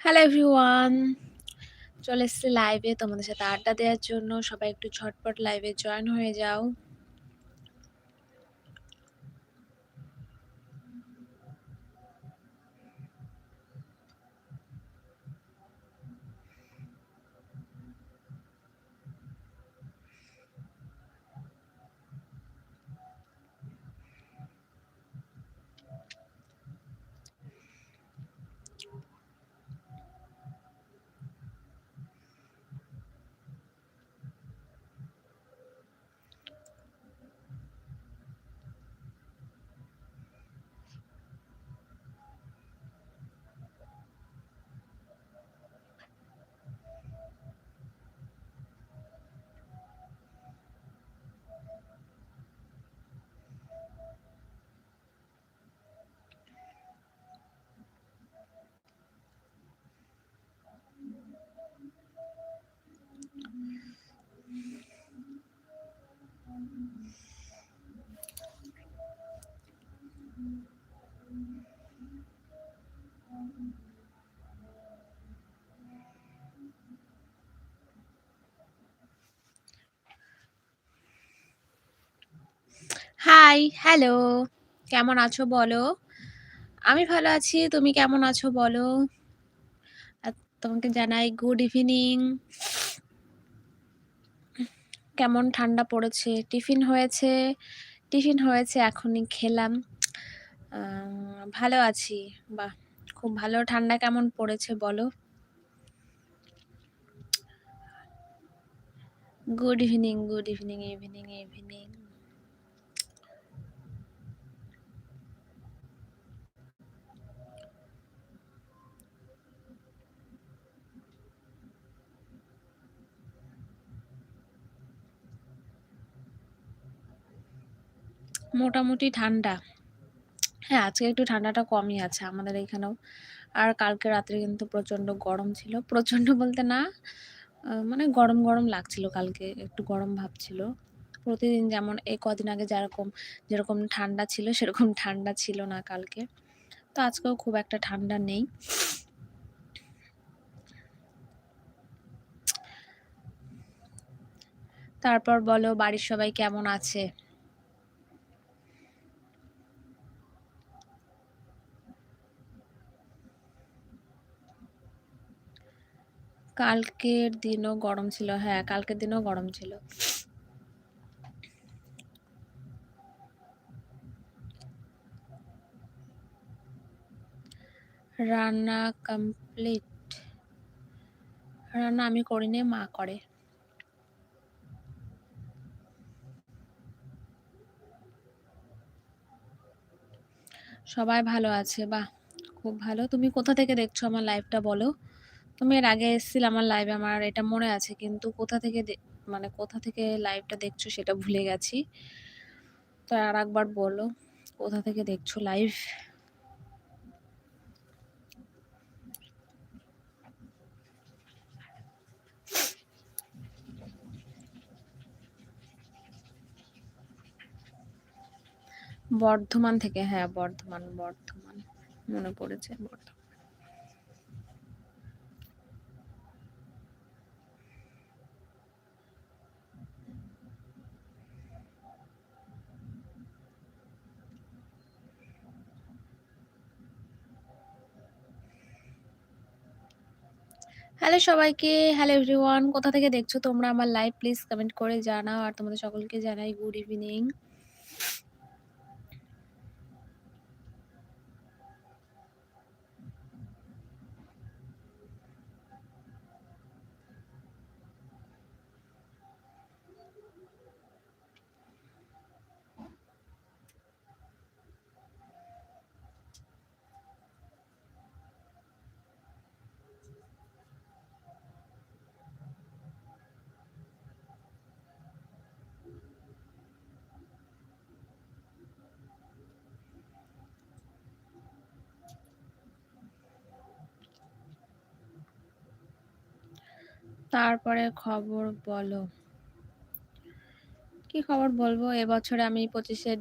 Hello everyone চলে এসছি লাইভে তোমাদের সাথে আড্ডা দেওয়ার জন্য। সবাই একটু ঝটপট লাইভে জয়েন হয়ে যাও। হাই হ্যালো কেমন আছো বলো? আমি ভালো আছি, তুমি কেমন আছো বলো? তোমাকে জানাই গুড ইভিনিং কেমন ঠান্ডা পড়েছে? টিফিন হয়েছে? টিফিন হয়েছে, এখনই খেলাম। ভালো আছি। বাহ, খুব ভালো। ঠান্ডা কেমন পড়েছে বলো? Good evening good evening evening evening মোটামুটি ঠান্ডা। হ্যাঁ আজকে একটু ঠান্ডাটা কমই আছে আমাদের এখানেও। আর কালকে রাত্রে কিন্তু প্রচণ্ড গরম ছিল। প্রচণ্ড বলতে না মানে গরম গরম লাগছিল কালকে, একটু গরম ভাব ছিল। প্রতিদিন যেমন এই কদিন আগে যেরকম যেরকম ঠান্ডা ছিল, সেরকম ঠান্ডা ছিল না কালকে। তো আজকেও খুব একটা ঠান্ডা নেই। তারপর বলো, বাড়ির সবাই কেমন আছে? কালকের দিনও গরম ছিল হ্যাঁ কালকের দিনও গরম ছিল। রান্না কমপ্লিট রান্না আমি করিনি, মা করে। সবাই ভালো আছে, বাহ, খুব ভালো। তুমি কোথা থেকে দেখছ আমার লাইভটা বলো? তুমি এর আগে এসেছিলে আমার লাইভে আমার এটা মনে আছে, কিন্তু কোথা থেকে মানে কোথা থেকে লাইভটা দেখছ সেটা ভুলে গেছি। তো আর একবার বলো, কোথা থেকে দেখছ লাইভ বর্ধমান থেকে হ্যাঁ বর্ধমান বর্ধমান, মনে পড়েছে, বর্ধমান। হ্যালো সবাইকে, হ্যালো এভরিওয়ান। কোথা থেকে দেখছ তোমরা আমার লাইভ প্লিজ কমেন্ট করে জানাও। আর তোমাদের সকলকে জানাই গুড ইভিনিং তারপরে খবর বলো। কি খবর বলব? এবছরে আমি পঁচিশে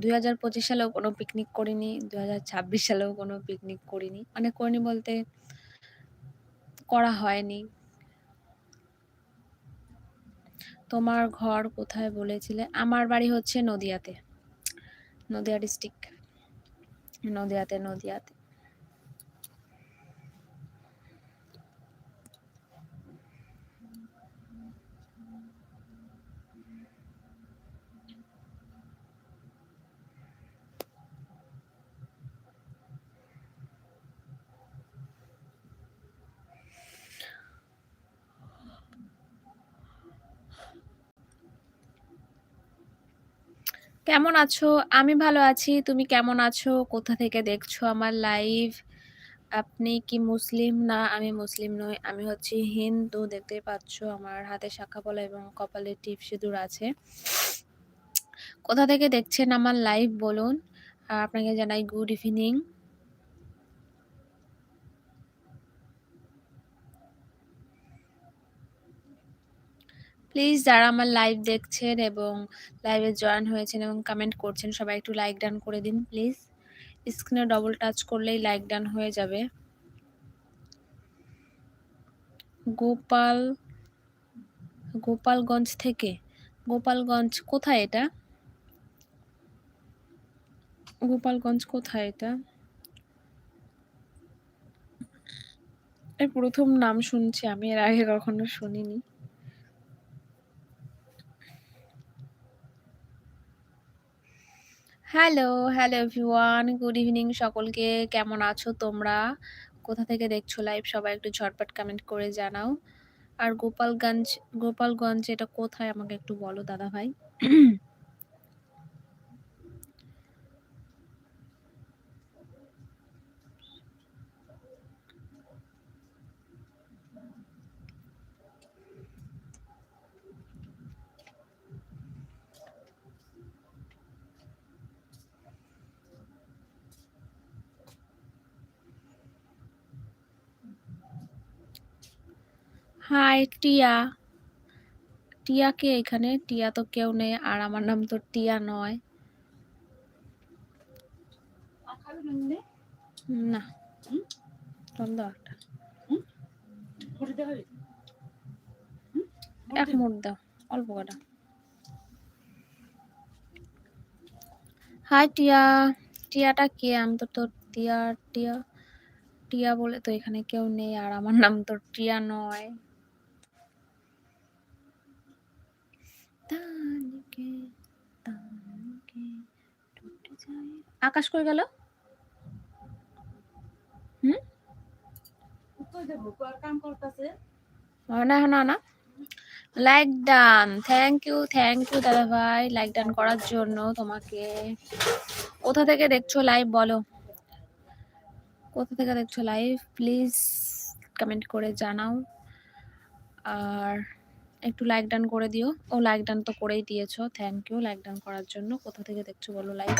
দুই হাজার পঁচিশ সালেও কোনো পিকনিক করিনি দু হাজার ছাব্বিশ সালেও কোনো পিকনিক করিনি। মানে করিনি বলতে করা হয়নি। তোমার ঘর কোথায় বলেছিলে? আমার বাড়ি হচ্ছে নদিয়াতে, নদিয়া ডিস্ট্রিক্ট নদিয়াতে নদিয়াতে। কেমন আছো? আমি ভালো আছি। তুমি কেমন আছো? কোথা থেকে দেখছ আমার লাইভ আপনি কি মুসলিম? না, আমি মুসলিম নই। আমি হচ্ছি হিন্দু। দেখতে পাচ্ছ আমার হাতে শাখা বলা এবং কপালে টিপ সিঁদুর আছে। কোথা থেকে দেখছেন আমার লাইভ বলুন। আপনাকে জানাই গুড ইভিনিং প্লিজ যারা আমার লাইভ দেখছেন এবং লাইভে জয়েন হয়েছেন এবং কমেন্ট করছেন, সবাই একটু লাইক ডান করে দিন প্লিজ স্ক্রিনে ডবল টাচ করলেই লাইক ডান হয়ে যাবে। গোপাল, গোপালগঞ্জ থেকে। গোপালগঞ্জ কোথায় এটা? গোপালগঞ্জ কোথায় এটা? এই প্রথম নাম শুনছি, আমি এর আগে কখনো শুনিনি। Hello hello everyone. Good evening সকলকে। কেমন আছো তোমরা? কোথা থেকে দেখছ লাইভ? সবাই একটু ঝটপট কমেন্ট করে জানাও। আর গোপালগঞ্জ গোপালগঞ্জ এটা কোথায় আমাকে একটু বলো দাদা ভাই হাই, টিয়া। টিয়া কে এখানে? টিয়া তো কেউ নেই, আর আমার নাম তো টিয়া নয়। না। একটা। এক মুঠ দাও, অল্প কটা। হাই, টিয়া। টিয়াটা কে? আমি তো তোর টিয়া টিয়া টিয়া বলে তো এখানে কেউ নেই, আর আমার নাম তো টিয়া নয়। আকাশ কই গেল? হুম? না না না। Like done thank you thank you দাদা ভাই। লাইক ডান করার জন্য তোমাকে। কোথা থেকে দেখছ লাইভ বলো? কোথা থেকে দেখছ লাইভ প্লিজ কমেন্ট করে জানাও। আর একটু লাইক ডান করে দিও। ও লাইক ডান তো করেই দিয়েছ। থ্যাংক ইউ লাইক ডান করার জন্য। কোথা থেকে দেখছ বলো লাইভ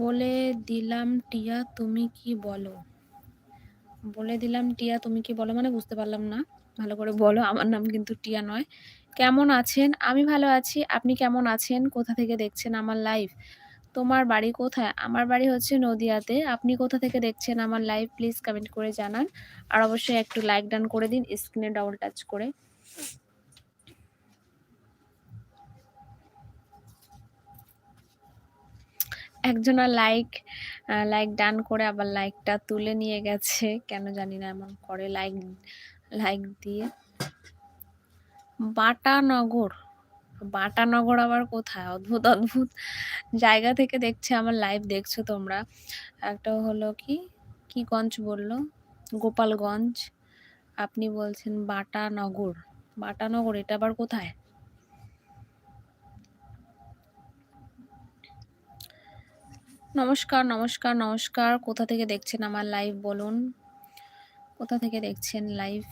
বলে দিলাম টিয়া, তুমি কি বলো? বলে দিলাম টিয়া, তুমি কি বলো? মানে বুঝতে পারলাম না। ভালো করে বলো, আমার নাম কিন্তু টিয়া নয়। কেমন আছেন? আমি ভালো আছি। আপনি কেমন আছেন? কোথা থেকে দেখছেন আমার লাইভ তোমার বাড়ি কোথায়? আমার বাড়ি হচ্ছে নদিয়াতে। আপনি কোথা থেকে দেখছেন আমার লাইভ প্লিজ কমেন্ট করে জানান। আর অবশ্যই একটু লাইক ডান করে দিন স্ক্রিনে ডাবল টাচ করে। একজনের লাইক লাইক ডান করে আবার লাইকটা তুলে নিয়ে গেছে। কেন জানি না এমন করে লাইক লাইক দিয়ে। বাটানগর বাটানগর আবার কোথায়? অদ্ভুত অদ্ভুত জায়গা থেকে দেখছে, আমার লাইভ দেখছ তোমরা। একটা হলো কি কি গঞ্জ বলল? গোপালগঞ্জ। আপনি বলছেন বাটানগর। বাটানগর, এটা আবার কোথায়? নমস্কার নমস্কার নমস্কার কোথা থেকে দেখছেন আমার লাইভ বলুন কোথা থেকে দেখছেন লাইভ?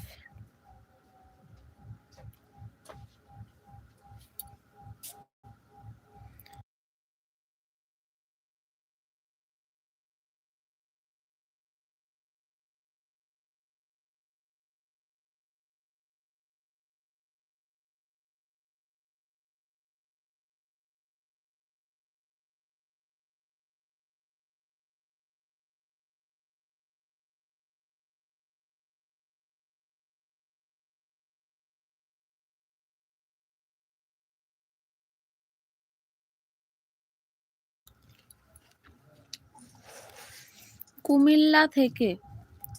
কুমিল্লা থেকে।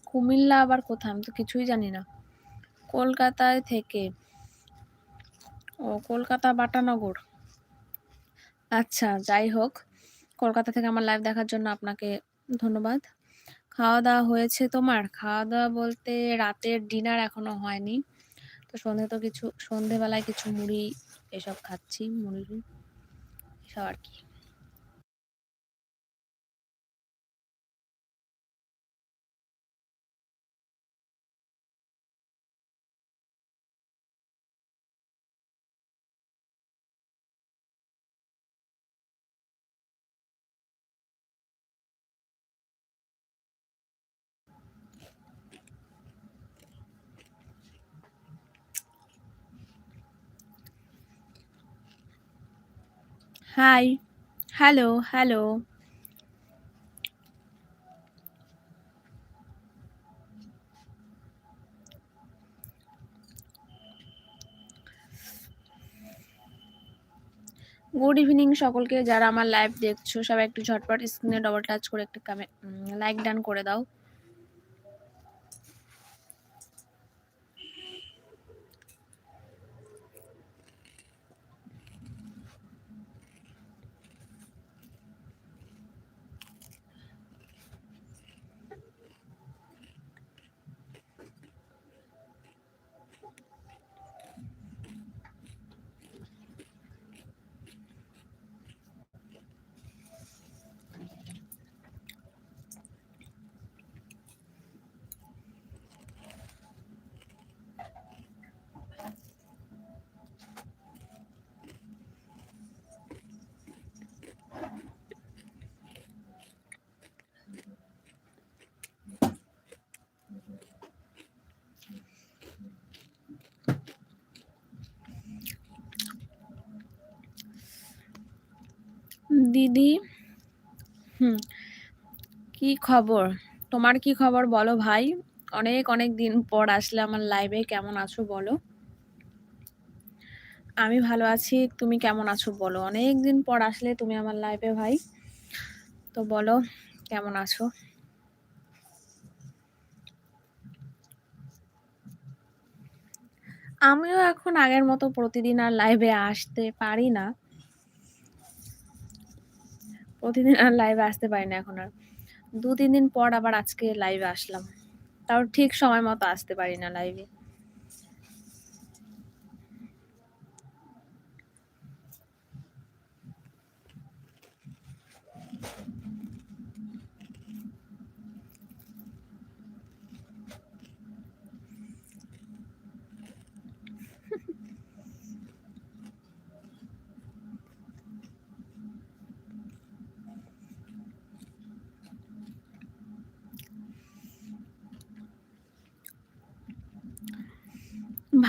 কুমিল্লা আবার কোথায়? আমি তো কিছুই জানি না। কলকাতায় থেকে। ও কলকাতা বাটানগর। আচ্ছা যাই হোক। কলকাতা থেকে আমার লাইভ দেখার জন্য আপনাকে ধন্যবাদ। খাওয়া-দাওয়া হয়েছে তোমার? খাওয়া-দাওয়া বলতে রাতের ডিনার এখনও হয়নি। তো সন্ধে তো কিছু, সন্ধেবেলায় কিছু মুড়ি এসব খাচ্ছি। মুড়ি, এসব আরকি। Hi. Hello, hello. Good evening সকলকে যারা আমার লাইভ দেখছ সবাই একটু ঝটপট স্ক্রিনে ডবল টাচ করে একটু কামে লাইক ডান করে দাও। দিদি। হুম, কি খবর? তোমার কি খবর বলো ভাই? অনেক অনেক দিন পর আসলে আমার লাইভে কেমন আছো বলো? আমি ভালো আছি, তুমি কেমন আছো বলো? অনেক দিন পর আসলে তুমি আমার লাইভে ভাই। তো বলো, কেমন আছো? আমিও এখন আগের মতো প্রতিদিন আর লাইভে আসতে পারি না। প্রতিদিন আর লাইভে আসতে পারি না এখন আর। দু তিন দিন পর আবার আজকে লাইভে আসলাম। তাও ঠিক সময় মতো আসতে পারি না লাইভে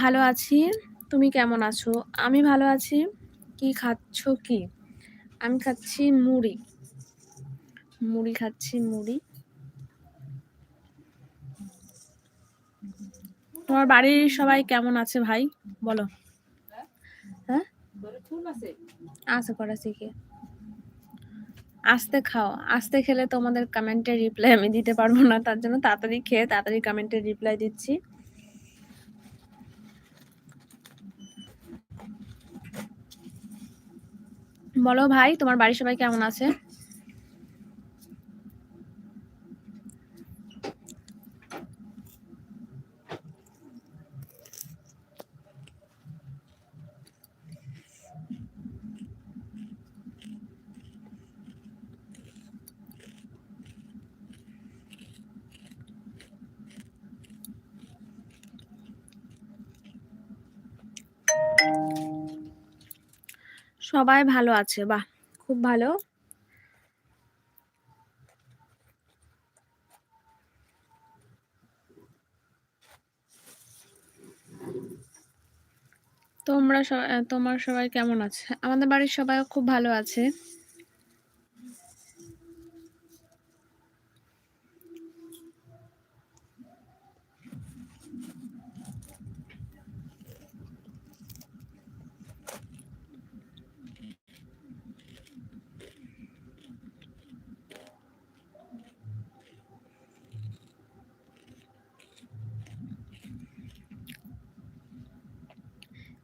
ভালো আছি। তুমি কেমন আছো? আমি ভালো আছি। কি খাচ্ছ কি? আমি খাচ্ছি মুড়ি। মুড়ি খাচ্ছি, মুড়ি। তোমার বাড়ির সবাই কেমন আছে ভাই? বলো। হ্যাঁ? আচ্ছা করা শিখে। আস্তে খাও। আস্তে খেলে তোমাদের কমেন্টের রিপ্লাই আমি দিতে পারব না। তার জন্য তাড়াতাড়ি খেয়ে তাড়াতাড়ি কমেন্টের রিপ্লাই দিচ্ছি। বলো ভাই তোমার বাড়ির সবাই কেমন আছে? সবাই ভালো আছে। বাহ! খুব ভালো। তোমরা তোমার সবাই কেমন আছে? আমাদের বাড়ির সবাই খুব ভালো আছে।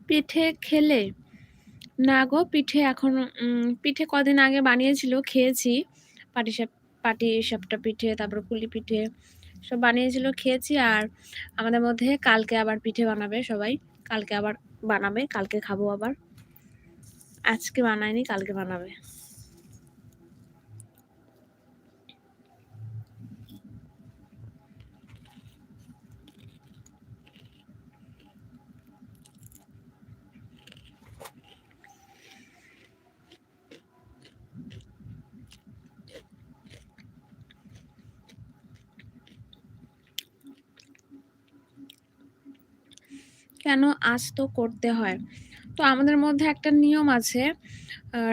পিঠে খেলে? না গো পিঠে এখন পিঠে কদিন আগে বানিয়েছিল খেয়েছি। পাটি সাপ পাটি সাপটা পিঠে, তারপর পুলি পিঠে সব বানিয়েছিল খেয়েছি। আর আমাদের মধ্যে কালকে আবার পিঠে বানাবে সবাই। কালকে আবার বানাবে, কালকে খাব আবার। আজকে বানায়নি, কালকে বানাবে। কেন আজ তো করতে হয়। তো আমাদের মধ্যে একটা নিয়ম আছে।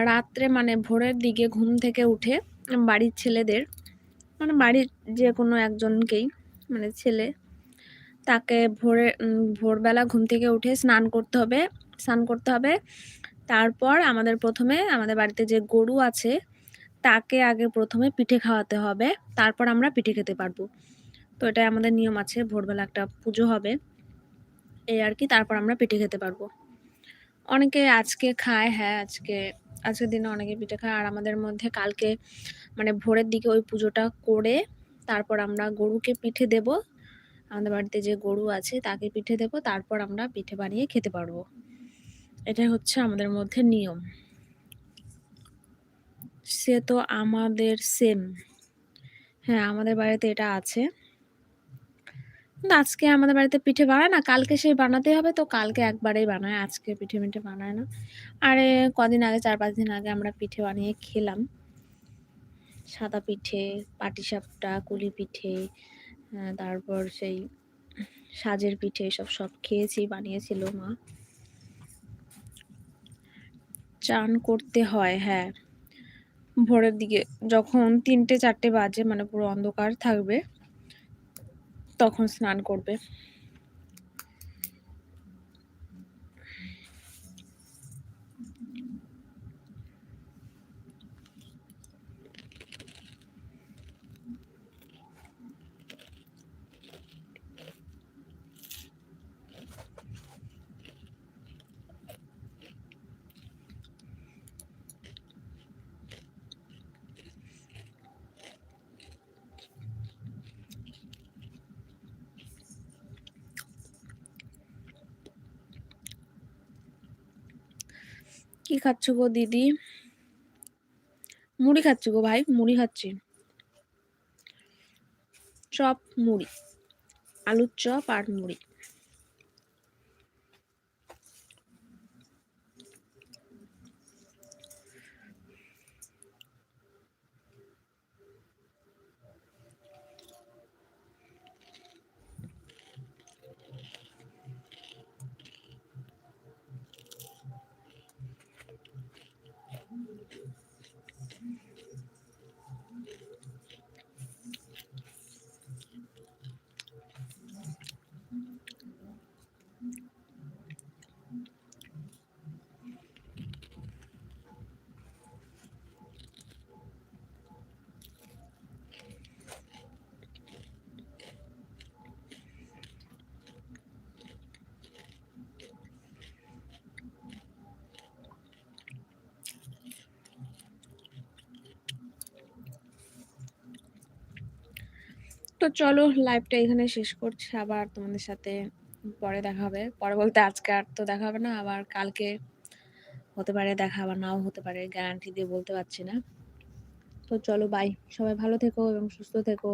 রাত্রে মানে ভোরের দিকে ঘুম থেকে উঠে বাড়ির ছেলেদের মানে বাড়ির যে কোনো একজনকেই মানে ছেলে, তাকে ভোরে ভোরবেলা ঘুম থেকে উঠে স্নান করতে হবে, স্নান করতে হবে। তারপর আমাদের প্রথমে আমাদের বাড়িতে যে গরু আছে, তাকে আগে প্রথমে পিঠে খাওয়াতে হবে। তারপর আমরা পিঠে খেতে পারব। তো এটাই আমাদের নিয়ম আছে। ভোরবেলা একটা পুজো হবে। এই আর কি তারপর আমরা পিঠে খেতে পারব। অনেকে আজকে খায় হ্যাঁ, আজকে আজকের দিনে অনেকে পিঠে খায়। আর আমাদের মধ্যে কালকে মানে ভোরের দিকে ওই পুজোটা করে তারপর আমরা গরুকে পিঠে দেব। আমাদের বাড়িতে যে গরু আছে তাকে পিঠে দেব। তারপর আমরা পিঠে বানিয়ে খেতে পারব। এটাই হচ্ছে আমাদের মধ্যে নিয়ম। সে তো আমাদের সেম। হ্যাঁ, আমাদের বাড়িতে এটা আছে। আজকে আমাদের বাড়িতে পিঠে বানায় না। কালকে সেই বানাতে হবে তো কালকে একবারেই বানায়। আজকে পিঠে-মিঠে বানায় না। আরে কদিন আগে ৪-৫ দিন আগে আমরা পিঠে বানিয়ে খেলাম। সাদা পিঠে, পাটিসাপটা, কুলি পিঠে, তারপর সেই সাজের পিঠে এসব সব খেয়েছি, বানিয়েছিল মা। চান করতে হয়, হ্যাঁ। ভোরের দিকে যখন ৩টে-৪টে বাজে মানে পুরো অন্ধকার থাকবে তখন স্নান করবে। কি খাচ্ছ গো দিদি? মুড়ি খাচ্ছি গো ভাই, মুড়ি খাচ্ছি। চপ, মুড়ি। আলুর চপ আর মুড়ি। তো চলো লাইভটা এখানে শেষ করছি। আবার তোমাদের সাথে পরে দেখা হবে। পরে বলতে আজকে আর তো দেখা হবে না। আবার কালকে হতে পারে দেখা, আবার নাও হতে পারে। গ্যারান্টি দিয়ে বলতে পারছি না। তো চলো বাই। সবাই ভালো থেকো এবং সুস্থ থেকো।